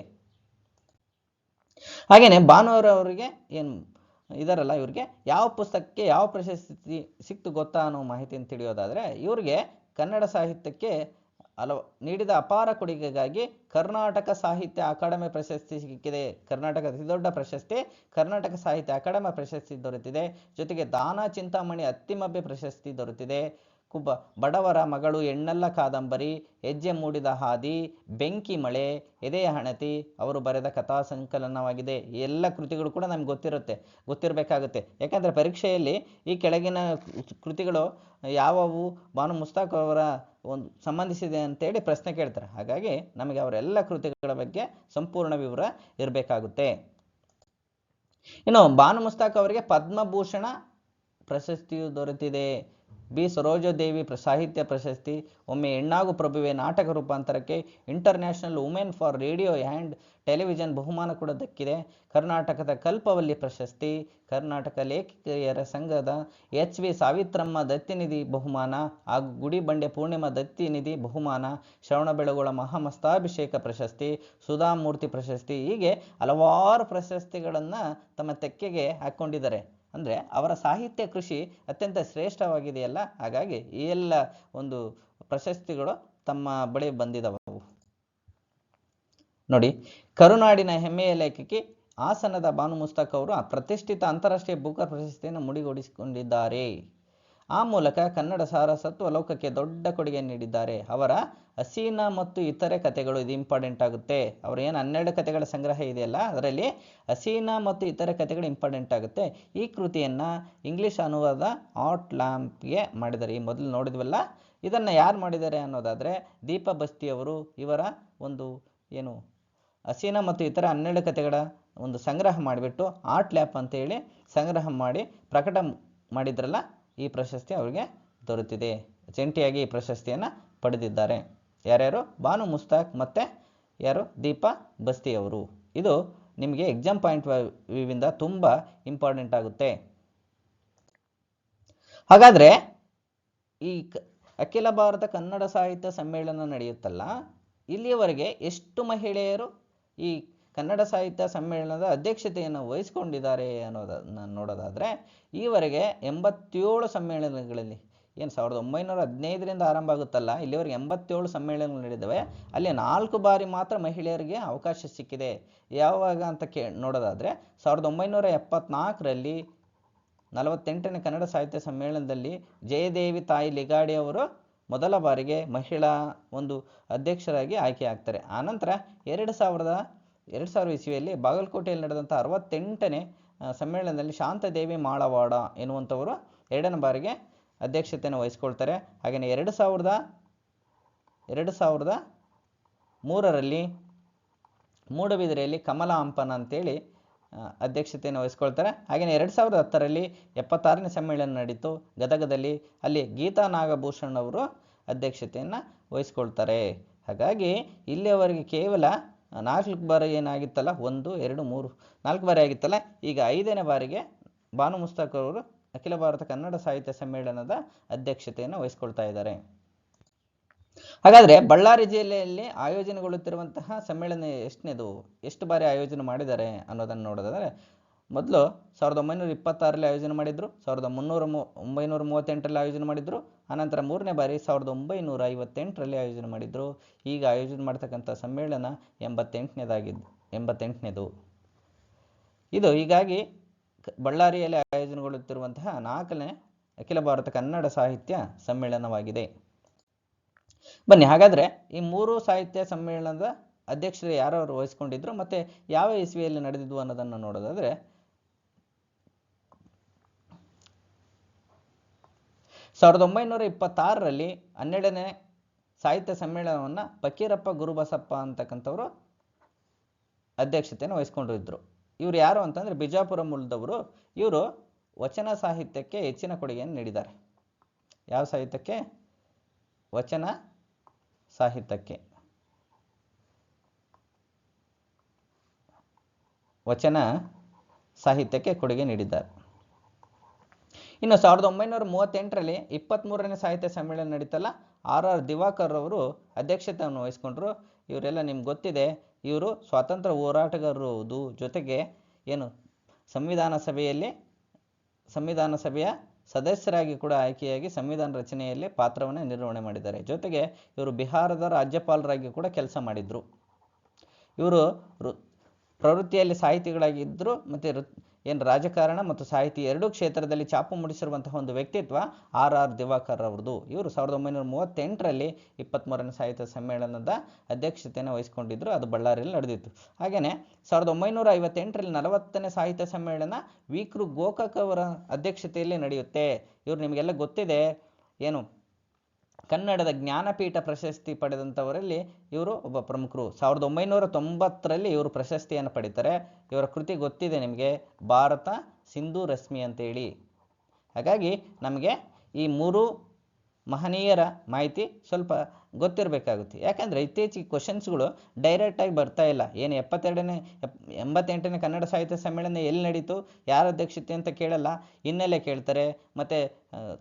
ಹಾಗೆಯೇ ಭಾನುವಾರವರಿಗೆ ಏನು ಇದರಲ್ಲ ಇವ್ರಿಗೆ? ಯಾವ ಪುಸ್ತಕಕ್ಕೆ ಯಾವ ಪ್ರಶಸ್ತಿ ಸಿಕ್ತು ಗೊತ್ತಾ ಅನ್ನೋ ಮಾಹಿತಿಯನ್ನು ತಿಳಿಯೋದಾದರೆ ಇವ್ರಿಗೆ ಕನ್ನಡ ಸಾಹಿತ್ಯಕ್ಕೆ ಹಲವು ನೀಡಿದ ಅಪಾರ ಕೊಡುಗೆಗಾಗಿ ಕರ್ನಾಟಕ ಸಾಹಿತ್ಯ ಅಕಾಡೆಮಿ ಪ್ರಶಸ್ತಿ ಸಿಕ್ಕಿದೆ. ಕರ್ನಾಟಕದ ಅತಿದೊಡ್ಡ ಪ್ರಶಸ್ತಿ, ಕರ್ನಾಟಕ ಸಾಹಿತ್ಯ ಅಕಾಡೆಮಿ ಪ್ರಶಸ್ತಿ ದೊರೆತಿದೆ. ಜೊತೆಗೆ ದಾನ ಚಿಂತಾಮಣಿ ಅತ್ತಿಮಬ್ಬೆ ಪ್ರಶಸ್ತಿ ದೊರೆತಿದೆ. ಕುಬ್ಬ ಬಡವರ ಮಗಳು ಎಣ್ಣೆಲ್ಲ ಕಾದಂಬರಿ, ಹೆಜ್ಜೆ ಮೂಡಿದ ಹಾದಿ, ಬೆಂಕಿ ಮಳೆ, ಎದೆಯ ಹಣತಿ, ಅವರು ಬರೆದ ಕಥಾ ಸಂಕಲನವಾಗಿದೆ. ಎಲ್ಲ ಕೃತಿಗಳು ಕೂಡ ನಮ್ಗೆ ಗೊತ್ತಿರುತ್ತೆ, ಗೊತ್ತಿರಬೇಕಾಗುತ್ತೆ. ಯಾಕಂದರೆ ಪರೀಕ್ಷೆಯಲ್ಲಿ ಈ ಕೆಳಗಿನ ಕೃತಿಗಳು ಯಾವವು? ಬಾನು ಮುಸ್ತಾಕ್ ಅವರ ಒಂದು ಸಂಬಂಧಿಸಿದೆ ಅಂತೇಳಿ ಪ್ರಶ್ನೆ ಕೇಳ್ತಾರೆ. ಹಾಗಾಗಿ ನಮಗೆ ಅವರೆಲ್ಲ ಕೃತಿಗಳ ಬಗ್ಗೆ ಸಂಪೂರ್ಣ ವಿವರ ಇರಬೇಕಾಗುತ್ತೆ. ಇನ್ನು ಬಾನು ಮುಸ್ತಾಕ್ ಅವರಿಗೆ ಪದ್ಮಭೂಷಣ ಪ್ರಶಸ್ತಿಯು ದೊರೆತಿದೆ. ಬಿ ಸರೋಜಾದೇವಿ ಸಾಹಿತ್ಯ ಪ್ರಶಸ್ತಿ, ಒಮ್ಮೆ ಹೆಣ್ಣಾಗು ಪ್ರಭುವೆ ನಾಟಕ ರೂಪಾಂತರಕ್ಕೆ international women for radio and television ಬಹುಮಾನ ಕೂಡ ದಕ್ಕಿದೆ. ಕರ್ನಾಟಕದ ಕಲ್ಪವಲ್ಲಿ ಪ್ರಶಸ್ತಿ, ಕರ್ನಾಟಕ ಲೇಖಕಿಯರ ಸಂಘದ ಎಚ್ ವಿ ಸಾವಿತ್ರಮ್ಮ ದತ್ತಿನಿಧಿ ಬಹುಮಾನ ಹಾಗೂ ಗುಡಿಬಂಡೆ ಪೂರ್ಣಿಮಾ ದತ್ತಿನಿಧಿ ಬಹುಮಾನ ಶ್ರವಣಬೆಳಗೊಳ ಮಹಾಮಸ್ತಾಭಿಷೇಕ ಪ್ರಶಸ್ತಿ ಸುಧಾಮೂರ್ತಿ ಪ್ರಶಸ್ತಿ ಹೀಗೆ ಹಲವಾರು ಪ್ರಶಸ್ತಿಗಳನ್ನು ತಮ್ಮ ತೆಕ್ಕೆಗೆ ಹಾಕ್ಕೊಂಡಿದ್ದಾರೆ ಅಂದರೆ ಅವರ ಸಾಹಿತ್ಯ ಕೃಷಿ ಅತ್ಯಂತ ಶ್ರೇಷ್ಠವಾಗಿದೆಯಲ್ಲ? ಹಾಗಾಗಿ ಈ ಎಲ್ಲ ಒಂದು ಪ್ರಶಸ್ತಿಗಳು ತಮ್ಮ ಬಳಿ ಬಂದಿದವು. ನೋಡಿ, ಕರುನಾಡಿನ ಹೆಮ್ಮೆಯ ಲೇಖಕಿ ಹಾಸನದ ಭಾನು ಮುಸ್ತಕ್ ಅವರು ಪ್ರತಿಷ್ಠಿತ ಅಂತಾರಾಷ್ಟ್ರೀಯ ಬೂಕರ್ ಪ್ರಶಸ್ತಿಯನ್ನು ಮುಡಿಗೂಡಿಸಿಕೊಂಡಿದ್ದಾರೆ. ಆ ಮೂಲಕ ಕನ್ನಡ ಸಾರಸತ್ವ ಲೋಕಕ್ಕೆ ದೊಡ್ಡ ಕೊಡುಗೆ ನೀಡಿದ್ದಾರೆ. ಅವರ ಹಸೀನ ಮತ್ತು ಇತರೆ ಕಥೆಗಳು ಇದು ಇಂಪಾರ್ಟೆಂಟ್ ಆಗುತ್ತೆ. ಅವರು ಏನು ಹನ್ನೆರಡು ಕಥೆಗಳ ಸಂಗ್ರಹ ಇದೆಯಲ್ಲ, ಅದರಲ್ಲಿ ಹಸೀನ ಮತ್ತು ಇತರೆ ಕಥೆಗಳು ಇಂಪಾರ್ಟೆಂಟ್ ಆಗುತ್ತೆ. ಈ ಕೃತಿಯನ್ನು ಇಂಗ್ಲಿಷ್ ಅನುವಾದ ಆಟ್ ಲ್ಯಾಂಪ್ಗೆ ಮಾಡಿದ್ದಾರೆ. ಈ ಮೊದಲು ನೋಡಿದ್ವಲ್ಲ? ಇದನ್ನು ಯಾರು ಮಾಡಿದ್ದಾರೆ ಅನ್ನೋದಾದರೆ ದೀಪ ಬಸ್ತಿಯವರು ಇವರ ಒಂದು ಏನು ಹಸೀನ ಮತ್ತು ಇತರ ಹನ್ನೆರಡು ಕಥೆಗಳ ಒಂದು ಸಂಗ್ರಹ ಮಾಡಿಬಿಟ್ಟು ಆರ್ಟ್ ಲ್ಯಾಪ್ ಅಂತೇಳಿ ಸಂಗ್ರಹ ಮಾಡಿ ಪ್ರಕಟ ಮಾಡಿದ್ರಲ್ಲ ಈ ಪ್ರಶಸ್ತಿ ಅವರಿಗೆ ದೊರೆತಿದೆ. ಜಂಟಿಯಾಗಿ ಈ ಪ್ರಶಸ್ತಿಯನ್ನು ಪಡೆದಿದ್ದಾರೆ. ಯಾರ್ಯಾರು? ಬಾನು ಮುಸ್ತಾಕ್ ಮತ್ತು ಯಾರು? ದೀಪಾ ಬಸ್ತಿ ಅವರು. ಇದು ನಿಮಗೆ ಎಕ್ಸಾಮ್ ಪಾಯಿಂಟ್ ವ್ಯೂವಿಂದ ತುಂಬ ಇಂಪಾರ್ಟೆಂಟ್ ಆಗುತ್ತೆ. ಹಾಗಾದರೆ ಈ ಅಖಿಲ ಭಾರತ ಕನ್ನಡ ಸಾಹಿತ್ಯ ಸಮ್ಮೇಳನ ನಡೆಯುತ್ತಲ್ಲ, ಇಲ್ಲಿಯವರೆಗೆ ಎಷ್ಟು ಮಹಿಳೆಯರು ಈ ಕನ್ನಡ ಸಾಹಿತ್ಯ ಸಮ್ಮೇಳನದ ಅಧ್ಯಕ್ಷತೆಯನ್ನು ವಹಿಸ್ಕೊಂಡಿದ್ದಾರೆ ಅನ್ನೋದನ್ನು ನೋಡೋದಾದರೆ, ಈವರೆಗೆ ಎಂಬತ್ತೇಳು ಸಮ್ಮೇಳನಗಳಲ್ಲಿ, ಏನು ಸಾವಿರದ ಒಂಬೈನೂರ ಹದಿನೈದರಿಂದ ಆರಂಭ ಆಗುತ್ತಲ್ಲ, ಇಲ್ಲಿವರೆಗೆ ಎಂಬತ್ತೇಳು ಸಮ್ಮೇಳನಗಳು ನಡೆದಿವೆ ಅಲ್ಲಿ ನಾಲ್ಕು ಬಾರಿ ಮಾತ್ರ ಮಹಿಳೆಯರಿಗೆ ಅವಕಾಶ ಸಿಕ್ಕಿದೆ. ಯಾವಾಗ ಅಂತ ಕೇ ನೋಡೋದಾದರೆ, ಸಾವಿರದ ಒಂಬೈನೂರ ಎಪ್ಪತ್ನಾಲ್ಕರಲ್ಲಿ ನಲವತ್ತೆಂಟನೇ ಕನ್ನಡ ಸಾಹಿತ್ಯ ಸಮ್ಮೇಳನದಲ್ಲಿ ಜಯದೇವಿ ತಾಯಿ ಲಿಗಾಡಿ ಅವರು ಮೊದಲ ಬಾರಿಗೆ ಮಹಿಳಾ ಒಂದು ಅಧ್ಯಕ್ಷರಾಗಿ ಆಯ್ಕೆ ಆಗ್ತಾರೆ. ಆನಂತರ ಎರಡು ಸಾವಿರದ ಎರಡು ಸಾವಿರ ಇಸ್ವಿಯಲ್ಲಿ ಬಾಗಲಕೋಟೆಯಲ್ಲಿ ನಡೆದಂಥ ಅರವತ್ತೆಂಟನೇ ಸಮ್ಮೇಳನದಲ್ಲಿ ಶಾಂತದೇವಿ ಮಾಳವಾಡ ಎನ್ನುವಂಥವರು ಎರಡನೇ ಬಾರಿಗೆ ಅಧ್ಯಕ್ಷತೆಯನ್ನು ವಹಿಸ್ಕೊಳ್ತಾರೆ. ಹಾಗೆಯೇ ಎರಡು ಸಾವಿರದ ಎರಡು ಸಾವಿರದ ಮೂರರಲ್ಲಿ ಮೂಡಬಿದಿರೆಯಲ್ಲಿ ಕಮಲ ಹಂಪನ ಅಂತೇಳಿ ಅಧ್ಯಕ್ಷತೆಯನ್ನು ವಹಿಸ್ಕೊಳ್ತಾರೆ. ಹಾಗೆಯೇ ಎರಡು ಸಾವಿರದ ಹತ್ತರಲ್ಲಿ ಎಪ್ಪತ್ತಾರನೇ ಸಮ್ಮೇಳನ ನಡೀತು. ಗದಗದಲ್ಲಿ ಅಲ್ಲಿ ಗೀತಾ ನಾಗಭೂಷಣ್ ಅವರು ಅಧ್ಯಕ್ಷತೆಯನ್ನು ವಹಿಸ್ಕೊಳ್ತಾರೆ. ಹಾಗಾಗಿ ಇಲ್ಲಿಯವರೆಗೆ ಕೇವಲ ನಾಲ್ಕು ಬಾರಿ ಏನಾಗಿತ್ತಲ್ಲ? ಒಂದು, ಎರಡು, ಮೂರು. ನಾಲ್ಕು ಬಾರಿ ಆಗಿತ್ತಲ್ಲ? ಈಗ ಐದನೇ ಬಾರಿಗೆ ಭಾನು ಮುಸ್ತಾಕ್ ಅವರು ಅಖಿಲ ಭಾರತ ಕನ್ನಡ ಸಾಹಿತ್ಯ ಸಮ್ಮೇಳನದ ಅಧ್ಯಕ್ಷತೆಯನ್ನು ವಹಿಸ್ಕೊಳ್ತಾ ಇದ್ದಾರೆ. ಹಾಗಾದರೆ ಬಳ್ಳಾರಿ ಜಿಲ್ಲೆಯಲ್ಲಿ ಆಯೋಜನೆಗೊಳ್ಳುತ್ತಿರುವಂತಹ ಸಮ್ಮೇಳನ ಎಷ್ಟನೇದು? ಎಷ್ಟು ಬಾರಿ ಆಯೋಜನೆ ಮಾಡಿದ್ದಾರೆ ಅನ್ನೋದನ್ನು ನೋಡೋದಾದರೆ ಮೊದಲು ಸಾವಿರದ ಒಂಬೈನೂರ ಇಪ್ಪತ್ತಾರರಲ್ಲಿ ಆಯೋಜನೆ ಮಾಡಿದ್ರು, ಸಾವಿರದ ಮುನ್ನೂರ ಒಂಬೈನೂರ ಮೂವತ್ತೆಂಟರಲ್ಲಿ ಆಯೋಜನೆ ಮಾಡಿದ್ರು, ಆನಂತರ ಮೂರನೇ ಬಾರಿ ಸಾವಿರದ ಒಂಬೈನೂರ ಐವತ್ತೆಂಟರಲ್ಲಿ ಆಯೋಜನೆ ಮಾಡಿದ್ರು. ಈಗ ಆಯೋಜನೆ ಮಾಡ್ತಕ್ಕಂಥ ಸಮ್ಮೇಳನ ಎಂಬತ್ತೆಂಟನೇದಾಗಿದ್ದು ಎಂಬತ್ತೆಂಟನೇದು. ಇದು ಹೀಗಾಗಿ ಬಳ್ಳಾರಿಯಲ್ಲಿ ಆಯೋಜನೆಗೊಳ್ಳುತ್ತಿರುವಂತಹ ನಾಲ್ಕನೇ ಅಖಿಲ ಭಾರತ ಕನ್ನಡ ಸಾಹಿತ್ಯ ಸಮ್ಮೇಳನವಾಗಿದೆ. ಬನ್ನಿ, ಹಾಗಾದರೆ ಈ ಮೂರು ಸಾಹಿತ್ಯ ಸಮ್ಮೇಳನದ ಅಧ್ಯಕ್ಷರು ಯಾರು ವಹಿಸ್ಕೊಂಡಿದ್ರು ಮತ್ತು ಯಾವ ಇಸ್ವಿಯಲ್ಲಿ ನಡೆದಿದ್ವು ಅನ್ನೋದನ್ನು ನೋಡೋದಾದರೆ ಸಾವಿರದ ಒಂಬೈನೂರ ಇಪ್ಪತ್ತಾರರಲ್ಲಿ ಹನ್ನೆರಡನೇ ಸಾಹಿತ್ಯ ಸಮ್ಮೇಳನವನ್ನು ಫಕೀರಪ್ಪ ಗುರುಬಸಪ್ಪ ಅಂತಕ್ಕಂಥವ್ರು ಅಧ್ಯಕ್ಷತೆಯನ್ನು ವಹಿಸ್ಕೊಂಡಿದ್ರು. ಇವರು ಯಾರು ಅಂತಂದರೆ ಬಿಜಾಪುರ ಮೂಲದವರು ಇವರು ವಚನ ಸಾಹಿತ್ಯಕ್ಕೆ ಹೆಚ್ಚಿನ ಕೊಡುಗೆಯನ್ನು ನೀಡಿದ್ದಾರೆ. ಯಾವ ಸಾಹಿತ್ಯಕ್ಕೆ? ವಚನ ಸಾಹಿತ್ಯಕ್ಕೆ. ವಚನ ಸಾಹಿತ್ಯಕ್ಕೆ ಕೊಡುಗೆ ನೀಡಿದ್ದಾರೆ. ಇನ್ನು ಸಾವಿರದ ಒಂಬೈನೂರ ಮೂವತ್ತೆಂಟರಲ್ಲಿ ಇಪ್ಪತ್ತ್ಮೂರನೇ ಸಾಹಿತ್ಯ ಸಮ್ಮೇಳನ ನಡೀತಲ್ಲ, ಆರ್ ಆರ್ ದಿವಾಕರ್ ಅವರು ಅಧ್ಯಕ್ಷತೆಯನ್ನು ವಹಿಸ್ಕೊಂಡ್ರು. ಇವರೆಲ್ಲ ನಿಮ್ಗೆ ಗೊತ್ತಿದೆ, ಇವರು ಸ್ವಾತಂತ್ರ್ಯ ಹೋರಾಟಗಾರರು ಜೊತೆಗೆ ಏನು ಸಂವಿಧಾನ ಸಭೆಯಲ್ಲಿ, ಸಂವಿಧಾನ ಸಭೆಯ ಸದಸ್ಯರಾಗಿ ಕೂಡ ಆಯ್ಕೆಯಾಗಿ ಸಂವಿಧಾನ ರಚನೆಯಲ್ಲಿ ಪಾತ್ರವನ್ನು ನಿರ್ವಹಣೆ ಮಾಡಿದ್ದಾರೆ. ಜೊತೆಗೆ ಇವರು ಬಿಹಾರದ ರಾಜ್ಯಪಾಲರಾಗಿ ಕೂಡ ಕೆಲಸ ಮಾಡಿದರು. ಇವರು ಪ್ರವೃತ್ತಿಯಲ್ಲಿ ಸಾಹಿತಿಗಳಾಗಿದ್ದರು ಮತ್ತು ಏನು ರಾಜಕಾರಣ ಮತ್ತು ಸಾಹಿತಿ ಎರಡೂ ಕ್ಷೇತ್ರದಲ್ಲಿ ಛಾಪು ಮೂಡಿಸಿರುವಂತಹ ಒಂದು ವ್ಯಕ್ತಿತ್ವ ಆರ್ ಆರ್ ದಿವಾಕರ್ ಅವ್ರದ್ದು. ಇವರು ಸಾವಿರದ ಒಂಬೈನೂರ ಮೂವತ್ತೆಂಟರಲ್ಲಿ ಇಪ್ಪತ್ತ್ಮೂರನೇ ಸಾಹಿತ್ಯ ಸಮ್ಮೇಳನದ ಅಧ್ಯಕ್ಷತೆಯನ್ನು ವಹಿಸಿಕೊಂಡಿದ್ದರು ಅದು ಬಳ್ಳಾರಿಯಲ್ಲಿ ನಡೆದಿತ್ತು. ಹಾಗೆಯೇ ಸಾವಿರದ ಒಂಬೈನೂರ ಐವತ್ತೆಂಟರಲ್ಲಿ ನಲವತ್ತನೇ ಸಾಹಿತ್ಯ ಸಮ್ಮೇಳನ ವಿಕೃ ಗೋಕಾಕ್ ಅವರ ಅಧ್ಯಕ್ಷತೆಯಲ್ಲಿ ನಡೆಯುತ್ತೆ. ಇವರು ನಿಮಗೆಲ್ಲ ಗೊತ್ತಿದೆ. ಏನು ಕನ್ನಡದ ಜ್ಞಾನಪೀಠ ಪ್ರಶಸ್ತಿ ಪಡೆದಂಥವರಲ್ಲಿ ಇವರು ಒಬ್ಬ ಪ್ರಮುಖರು. ಸಾವಿರದ ಒಂಬೈನೂರ ತೊಂಬತ್ತರಲ್ಲಿ ಇವರು ಪ್ರಶಸ್ತಿಯನ್ನು ಪಡಿತಾರೆ. ಇವರ ಕೃತಿ ಗೊತ್ತಿದೆ ನಿಮಗೆ. ಭಾರತ ಸಿಂಧು ರಶ್ಮಿ ಅಂತೇಳಿ. ಹಾಗಾಗಿ ನಮಗೆ ಈ ಮೂರು ಮಹನೀಯರ ಮಾಹಿತಿ ಸ್ವಲ್ಪ ಗೊತ್ತಿರಬೇಕಾಗುತ್ತೆ. ಯಾಕಂದರೆ ಇತ್ತೀಚೆಗೆ ಕ್ವಶನ್ಸ್ಗಳು ಡೈರೆಕ್ಟಾಗಿ ಬರ್ತಾ ಇಲ್ಲ. ಏನು ಎಪ್ಪತ್ತೆರಡನೇ, ಎಪ್, ಎಂಬತ್ತೆಂಟನೇ ಕನ್ನಡ ಸಾಹಿತ್ಯ ಸಮ್ಮೇಳನ ಎಲ್ಲಿ ನಡೀತು, ಯಾರ ಅಧ್ಯಕ್ಷತೆ ಅಂತ ಕೇಳಲ್ಲ. ಹಿನ್ನೆಲೆ ಕೇಳ್ತಾರೆ. ಮತ್ತು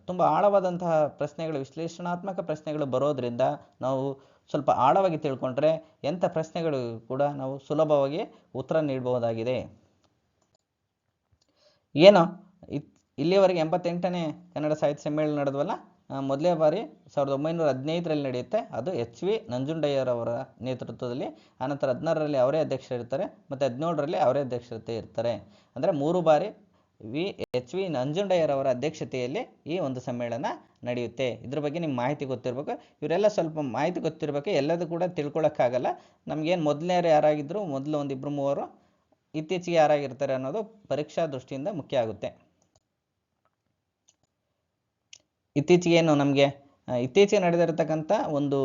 ತುಂಬ ಆಳವಾದಂತಹ ಪ್ರಶ್ನೆಗಳು, ವಿಶ್ಲೇಷಣಾತ್ಮಕ ಪ್ರಶ್ನೆಗಳು ಬರೋದ್ರಿಂದ ನಾವು ಸ್ವಲ್ಪ ಆಳವಾಗಿ ತಿಳ್ಕೊಂಡ್ರೆ ಎಂಥ ಪ್ರಶ್ನೆಗಳು ಕೂಡ ನಾವು ಸುಲಭವಾಗಿ ಉತ್ತರ ನೀಡಬಹುದಾಗಿದೆ. ಏನೋ? ಇತ್ ಇಲ್ಲಿಯವರೆಗೆ ಎಂಬತ್ತೆಂಟನೇ ಕನ್ನಡ ಸಾಹಿತ್ಯ ಸಮ್ಮೇಳನ ನಡೆದವಲ್ಲ? ಮೊದಲೇ ಬಾರಿ ಸಾವಿರದ ಒಂಬೈನೂರ ಹದಿನೈದರಲ್ಲಿ ನಡೆಯುತ್ತೆ. ಅದು ಎಚ್ ವಿ ನಂಜುಂಡಯ್ಯರವರ ನೇತೃತ್ವದಲ್ಲಿ, ಆನಂತರ ಹದಿನಾರರಲ್ಲಿ ಅವರೇ ಅಧ್ಯಕ್ಷರಿರ್ತಾರೆ, ಮತ್ತು ಹದಿನೇಳರಲ್ಲಿ ಅವರೇ ಅಧ್ಯಕ್ಷತೆ ಇರ್ತಾರೆ. ಅಂದರೆ ಮೂರು ಬಾರಿ ವಿ, ಎಚ್ ವಿ ನಂಜುಂಡಯ್ಯರವರ ಅಧ್ಯಕ್ಷತೆಯಲ್ಲಿ ಈ ಒಂದು ಸಮ್ಮೇಳನ ನಡೆಯುತ್ತೆ. ಇದ್ರ ಬಗ್ಗೆ ನಿಮ್ಗೆ ಮಾಹಿತಿ ಗೊತ್ತಿರಬೇಕು. ಇವರೆಲ್ಲ ಸ್ವಲ್ಪ ಮಾಹಿತಿ ಗೊತ್ತಿರಬೇಕು. ಎಲ್ಲದೂ ಕೂಡ ತಿಳ್ಕೊಳ್ಳೋಕ್ಕಾಗಲ್ಲ ನಮಗೇನು ಮೊದಲನೇರು ಯಾರಾಗಿದ್ದರು ಮೊದಲು ಒಂದಿಬ್ಬರು ಮೂವರು, ಇತ್ತೀಚೆಗೆ ಯಾರಾಗಿರ್ತಾರೆ ಅನ್ನೋದು ಪರೀಕ್ಷಾ ದೃಷ್ಟಿಯಿಂದ ಮುಖ್ಯ ಆಗುತ್ತೆ. ಇತ್ತೀಚೆಗೆ ಏನು ನಮಗೆ ಇತ್ತೀಚೆಗೆ ನಡೆದಿರತಕ್ಕಂಥ ಒಂದು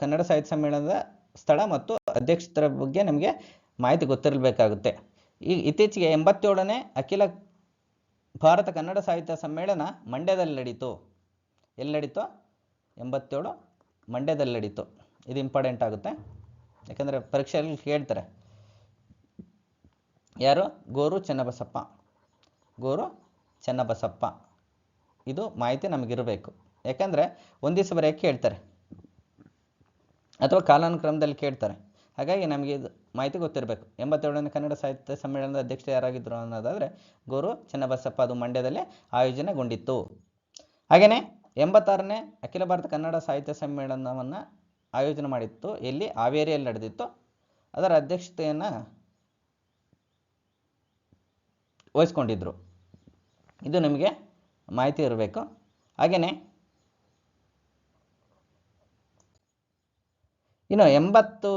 ಕನ್ನಡ ಸಾಹಿತ್ಯ ಸಮ್ಮೇಳನದ ಸ್ಥಳ ಮತ್ತು ಅಧ್ಯಕ್ಷರ ಬಗ್ಗೆ ನಮಗೆ ಮಾಹಿತಿ ಗೊತ್ತಿರಬೇಕಾಗುತ್ತೆ. ಈ ಇತ್ತೀಚೆಗೆ ಎಂಬತ್ತೇಳನೇ ಅಖಿಲ ಭಾರತ ಕನ್ನಡ ಸಾಹಿತ್ಯ ಸಮ್ಮೇಳನ ಮಂಡ್ಯದಲ್ಲಿ ನಡೀತು. ಎಲ್ಲಿ ನಡೀತು? ಎಂಬತ್ತೇಳು ಮಂಡ್ಯದಲ್ಲಿ ನಡೀತು. ಇದು ಇಂಪಾರ್ಟೆಂಟ್ ಆಗುತ್ತೆ. ಯಾಕಂದರೆ ಪರೀಕ್ಷೆಯಲ್ಲಿ ಕೇಳ್ತಾರೆ ಯಾರು? ಗೋರು ಚೆನ್ನಬಸಪ್ಪ. ಗೋರು ಚೆನ್ನಬಸಪ್ಪ. ಇದು ಮಾಹಿತಿ ನಮಗಿರಬೇಕು. ಯಾಕಂದರೆ ಒಂದಿವ್ಸ ಬರೆಯೋಕ್ಕೆ ಕೇಳ್ತಾರೆ ಅಥವಾ ಕಾಲಾನುಕ್ರಮದಲ್ಲಿ ಕೇಳ್ತಾರೆ. ಹಾಗಾಗಿ ನಮಗೆ ಇದು ಮಾಹಿತಿ ಗೊತ್ತಿರಬೇಕು. ಎಂಬತ್ತೇಳನೇ ಕನ್ನಡ ಸಾಹಿತ್ಯ ಸಮ್ಮೇಳನದ ಅಧ್ಯಕ್ಷ ಯಾರಾಗಿದ್ದರು ಅನ್ನೋದಾದರೆ ಗುರು ಚನ್ನಬಸಪ್ಪ ಅದು ಮಂಡ್ಯದಲ್ಲಿ ಆಯೋಜನೆಗೊಂಡಿತ್ತು. ಹಾಗೆಯೇ ಎಂಬತ್ತಾರನೇ ಅಖಿಲ ಭಾರತ ಕನ್ನಡ ಸಾಹಿತ್ಯ ಸಮ್ಮೇಳನವನ್ನು ಆಯೋಜನೆ ಮಾಡಿತ್ತು. ಎಲ್ಲಿ? ಹಾವೇರಿಯಲ್ಲಿ ನಡೆದಿತ್ತು. ಅದರ ಅಧ್ಯಕ್ಷತೆಯನ್ನು ವಹಿಸ್ಕೊಂಡಿದ್ರು. ಇದು ನಿಮಗೆ ಮಾಹಿತಿ ಇರಬೇಕು. ಹಾಗೆಯೇ ಇನ್ನು ಎಂಬತ್ತು,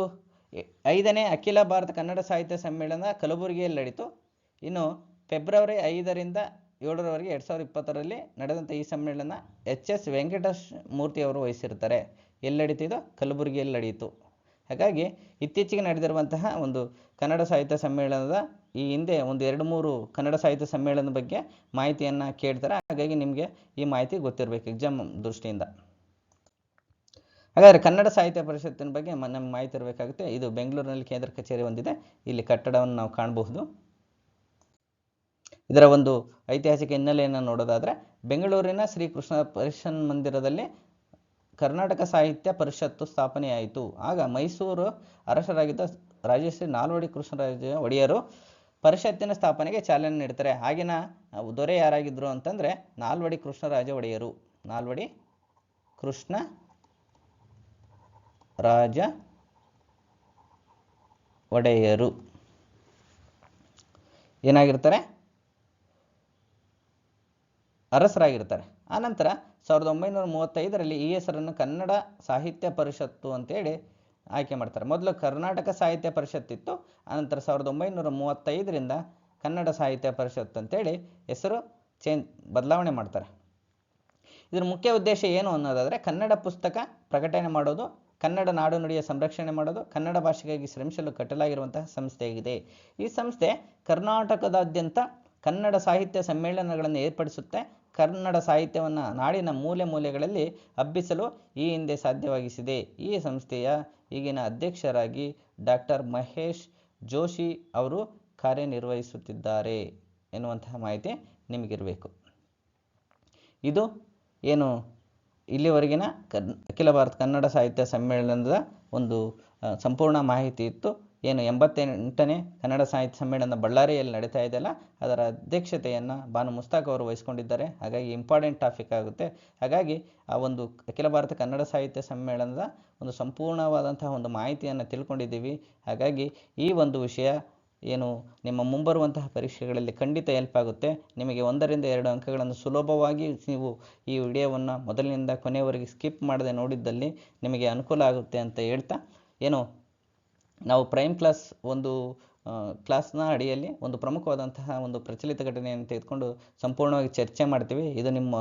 ಐದನೇ ಅಖಿಲ ಭಾರತ ಕನ್ನಡ ಸಾಹಿತ್ಯ ಸಮ್ಮೇಳನ ಕಲಬುರಗಿಯಲ್ಲಿ ನಡೀತು. ಇನ್ನು ಫೆಬ್ರವರಿ ಐದರಿಂದ ಏಳರವರೆಗೆ ಎರಡು ಸಾವಿರದ ಇಪ್ಪತ್ತರಲ್ಲಿ ನಡೆದಂಥ ಈ ಸಮ್ಮೇಳನ ಎಚ್ ಎಸ್ ವೆಂಕಟೇಶ್ ಮೂರ್ತಿಯವರು ವಹಿಸಿರ್ತಾರೆ. ಎಲ್ಲಿ ನಡೀತಿದ್ದು ಕಲಬುರಗಿಯಲ್ಲಿ ನಡೆಯಿತು ಹಾಗಾಗಿ ಇತ್ತೀಚೆಗೆ ನಡೆದಿರುವಂತಹ ಒಂದು ಕನ್ನಡ ಸಾಹಿತ್ಯ ಸಮ್ಮೇಳನದ ಈ ಹಿಂದೆ ಒಂದು ಎರಡು ಮೂರು ಕನ್ನಡ ಸಾಹಿತ್ಯ ಸಮ್ಮೇಳನದ ಬಗ್ಗೆ ಮಾಹಿತಿಯನ್ನು ಕೇಳ್ತಾರೆ. ಹಾಗಾಗಿ ನಿಮಗೆ ಈ ಮಾಹಿತಿ ಗೊತ್ತಿರಬೇಕು ಎಕ್ಸಾಮ್ ದೃಷ್ಟಿಯಿಂದ. ಹಾಗಾದರೆ ಕನ್ನಡ ಸಾಹಿತ್ಯ ಪರಿಷತ್ತಿನ ಬಗ್ಗೆ ನಮ್ಗೆ ಮಾಹಿತಿ ಇರಬೇಕಾಗುತ್ತೆ. ಇದು ಬೆಂಗಳೂರಿನಲ್ಲಿ ಕೇಂದ್ರ ಕಚೇರಿ ಹೊಂದಿದೆ ಇಲ್ಲಿ ಕಟ್ಟಡವನ್ನು ನಾವು ಕಾಣಬಹುದು. ಇದರ ಒಂದು ಐತಿಹಾಸಿಕ ಹಿನ್ನೆಲೆಯನ್ನು ನೋಡೋದಾದರೆ ಬೆಂಗಳೂರಿನ ಶ್ರೀಕೃಷ್ಣ ಪರಿಷನ್ ಮಂದಿರದಲ್ಲಿ ಕರ್ನಾಟಕ ಸಾಹಿತ್ಯ ಪರಿಷತ್ತು ಸ್ಥಾಪನೆಯಾಯಿತು. ಆಗ ಮೈಸೂರು ಅರಸರಾಗಿದ್ದ ರಾಜಶ್ರೀ ನಾಲ್ವಡಿ ಕೃಷ್ಣರಾಜ ಒಡೆಯರು ಪರಿಷತ್ತಿನ ಸ್ಥಾಪನೆಗೆ ಚಾಲನೆ ನೀಡ್ತಾರೆ. ಆಗಿನ ದೊರೆ ಯಾರಾಗಿದ್ದರು ಅಂತಂದರೆ ನಾಲ್ವಡಿ ಕೃಷ್ಣರಾಜ ಒಡೆಯರು ನಾಲ್ವಡಿ ಕೃಷ್ಣ ರಾಜ ಒಡೆಯರು ಏನಾಗಿರ್ತಾರೆ? ಅರಸರಾಗಿರ್ತಾರೆ. ಆನಂತರ ಸಾವಿರದ ಒಂಬೈನೂರ ಮೂವತ್ತೈದರಲ್ಲಿ ಈ ಹೆಸರನ್ನು ಕನ್ನಡ ಸಾಹಿತ್ಯ ಪರಿಷತ್ತು ಅಂತೇಳಿ ಆಯ್ಕೆ ಮಾಡ್ತಾರೆ. ಮೊದಲು ಕರ್ನಾಟಕ ಸಾಹಿತ್ಯ ಪರಿಷತ್ ಇತ್ತು. ಆನಂತರ ಸಾವಿರದ ಒಂಬೈನೂರ ಮೂವತ್ತೈದರಿಂದ ಕನ್ನಡ ಸಾಹಿತ್ಯ ಪರಿಷತ್ ಅಂತೇಳಿ ಹೆಸರು ಚೇಂಜ್, ಬದಲಾವಣೆ ಮಾಡ್ತಾರೆ. ಇದರ ಮುಖ್ಯ ಉದ್ದೇಶ ಏನು ಅನ್ನೋದಾದರೆ ಕನ್ನಡ ಪುಸ್ತಕ ಪ್ರಕಟಣೆ ಮಾಡೋದು, ಕನ್ನಡ ನಾಡು ನುಡಿಯ ಸಂರಕ್ಷಣೆ ಮಾಡೋದು, ಕನ್ನಡ ಭಾಷೆಗಾಗಿ ಶ್ರಮಿಸಲು ಕಟ್ಟಲಾಗಿರುವಂತಹ ಸಂಸ್ಥೆಯಾಗಿದೆ. ಈ ಸಂಸ್ಥೆ ಕರ್ನಾಟಕದಾದ್ಯಂತ ಕನ್ನಡ ಸಾಹಿತ್ಯ ಸಮ್ಮೇಳನಗಳನ್ನು ಏರ್ಪಡಿಸುತ್ತೆ. ಕನ್ನಡ ಸಾಹಿತ್ಯವನ್ನು ನಾಡಿನ ಮೂಲೆ ಮೂಲೆಗಳಲ್ಲಿ ಹಬ್ಬಿಸಲು ಈ ಹಿಂದೆ ಸಾಧ್ಯವಾಗಿಸಿದೆ. ಈ ಸಂಸ್ಥೆಯ ಈಗಿನ ಅಧ್ಯಕ್ಷರಾಗಿ ಡಾಕ್ಟರ್ ಮಹೇಶ್ ಜೋಶಿ ಅವರು ಕಾರ್ಯನಿರ್ವಹಿಸುತ್ತಿದ್ದಾರೆ ಎನ್ನುವಂತಹ ಮಾಹಿತಿ ನಿಮಗಿರಬೇಕು. ಇದು ಏನು ಇಲ್ಲಿವರೆಗಿನ ಕನ್, ಅಖಿಲ ಭಾರತ ಕನ್ನಡ ಸಾಹಿತ್ಯ ಸಮ್ಮೇಳನದ ಒಂದು ಸಂಪೂರ್ಣ ಮಾಹಿತಿ ಇತ್ತು. ಏನು ಎಂಬತ್ತೆಂಟನೇ ಕನ್ನಡ ಸಾಹಿತ್ಯ ಸಮ್ಮೇಳನ ಬಳ್ಳಾರಿಯಲ್ಲಿ ನಡೀತಾ ಇದೆಯಲ್ಲ ಅದರ ಅಧ್ಯಕ್ಷತೆಯನ್ನು ಬಾನು ಮುಸ್ತಾಕ್ ಅವರು ವಹಿಸ್ಕೊಂಡಿದ್ದಾರೆ. ಹಾಗಾಗಿ ಇಂಪಾರ್ಟೆಂಟ್ ಟಾಪಿಕ್ ಆಗುತ್ತೆ. ಹಾಗಾಗಿ ಆ ಒಂದು ಅಖಿಲ ಭಾರತ ಕನ್ನಡ ಸಾಹಿತ್ಯ ಸಮ್ಮೇಳನದ ಒಂದು ಸಂಪೂರ್ಣವಾದಂತಹ ಒಂದು ಮಾಹಿತಿಯನ್ನು ತಿಳ್ಕೊಂಡಿದ್ದೀವಿ. ಹಾಗಾಗಿ ಈ ಒಂದು ವಿಷಯ ಏನು ನಿಮ್ಮ ಮುಂಬರುವಂತಹ ಪರೀಕ್ಷೆಗಳಲ್ಲಿ ಖಂಡಿತ ಹೆಲ್ಪ್ ಆಗುತ್ತೆ. ನಿಮಗೆ ಒಂದರಿಂದ ಎರಡು ಅಂಕಗಳನ್ನು ಸುಲಭವಾಗಿ ನೀವು ಈ ವಿಡಿಯೋವನ್ನು ಮೊದಲಿನಿಂದ ಕೊನೆಯವರೆಗೆ ಸ್ಕಿಪ್ ಮಾಡದೆ ನೋಡಿದ್ದಲ್ಲಿ ನಿಮಗೆ ಅನುಕೂಲ ಆಗುತ್ತೆ ಅಂತ ಹೇಳ್ತಾ, ಏನು ನಾವು ಪ್ರೈಮ್ ಕ್ಲಾಸ್ ಒಂದು ಕ್ಲಾಸ್ನ ಅಡಿಯಲ್ಲಿ ಒಂದು ಪ್ರಮುಖವಾದಂತಹ ಒಂದು ಪ್ರಚಲಿತ ಘಟನೆಯನ್ನು ತೆಗೆದುಕೊಂಡು ಸಂಪೂರ್ಣವಾಗಿ ಚರ್ಚೆ ಮಾಡ್ತೀವಿ. ಇದು ನಿಮ್ಮ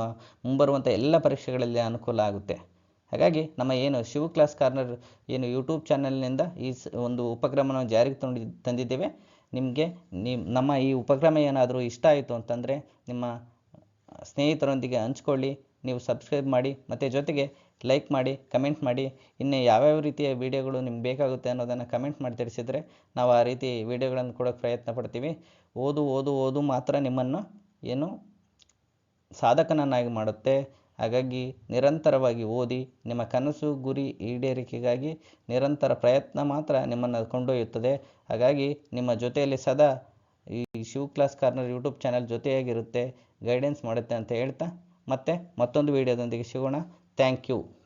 ಮುಂಬರುವಂಥ ಎಲ್ಲ ಪರೀಕ್ಷೆಗಳಲ್ಲಿ ಅನುಕೂಲ ಆಗುತ್ತೆ. ಹಾಗಾಗಿ ನಮ್ಮ ಏನು ಶಿವ ಕ್ಲಾಸ್ ಕಾರ್ನರ್ ಏನು ಯೂಟ್ಯೂಬ್ ಚಾನಲ್ನಿಂದ ಈ ಒಂದು ಉಪಕ್ರಮವನ್ನು ಜಾರಿಗೆ ತಂದಿ, ತಂದಿದ್ದೇವೆ. ನಿಮಗೆ ನಿಮ್ಮ ನಮ್ಮ ಈ ಉಪಕ್ರಮ ಏನಾದರೂ ಇಷ್ಟ ಆಯಿತು ಅಂತಂದರೆ ನಿಮ್ಮ ಸ್ನೇಹಿತರೊಂದಿಗೆ ಹಂಚ್ಕೊಳ್ಳಿ, ನೀವು ಸಬ್ಸ್ಕ್ರೈಬ್ ಮಾಡಿ, ಮತ್ತು ಜೊತೆಗೆ ಲೈಕ್ ಮಾಡಿ ಕಮೆಂಟ್ ಮಾಡಿ, ಇನ್ನು ಯಾವ್ಯಾವ ರೀತಿಯ ವೀಡಿಯೋಗಳು ನಿಮ್ಗೆ ಬೇಕಾಗುತ್ತೆ ಅನ್ನೋದನ್ನು ಕಮೆಂಟ್ ಮಾಡಿ ತಿಳಿಸಿದರೆ ನಾವು ಆ ರೀತಿ ವೀಡಿಯೋಗಳನ್ನು ಕೊಡೋಕ್ಕೆ ಪ್ರಯತ್ನ ಪಡ್ತೀವಿ. ಓದು ಓದು ಓದು ಮಾತ್ರ ನಿಮ್ಮನ್ನು ಏನು ಸಾಧಕನನ್ನಾಗಿ ಮಾಡುತ್ತೆ. ಹಾಗಾಗಿ ನಿರಂತರವಾಗಿ ಓದಿ, ನಿಮ್ಮ ಕನಸು, ಗುರಿ ಈಡೇರಿಕೆಗಾಗಿ ನಿರಂತರ ಪ್ರಯತ್ನ ಮಾತ್ರ ನಿಮ್ಮನ್ನು ಕೊಂಡೊಯ್ಯುತ್ತದೆ. ಹಾಗಾಗಿ ನಿಮ್ಮ ಜೊತೆಯಲ್ಲಿ ಸದಾ ಈ Shiv class corner YouTube channel ಜೊತೆಯಾಗಿರುತ್ತೆ. Guidance ಮಾಡುತ್ತೆ ಅಂತ ಹೇಳ್ತಾ ಮತ್ತೆ ಮತ್ತೊಂದು ವಿಡಿಯೋದೊಂದಿಗೆ ಸಿಗೋಣ. Thank you.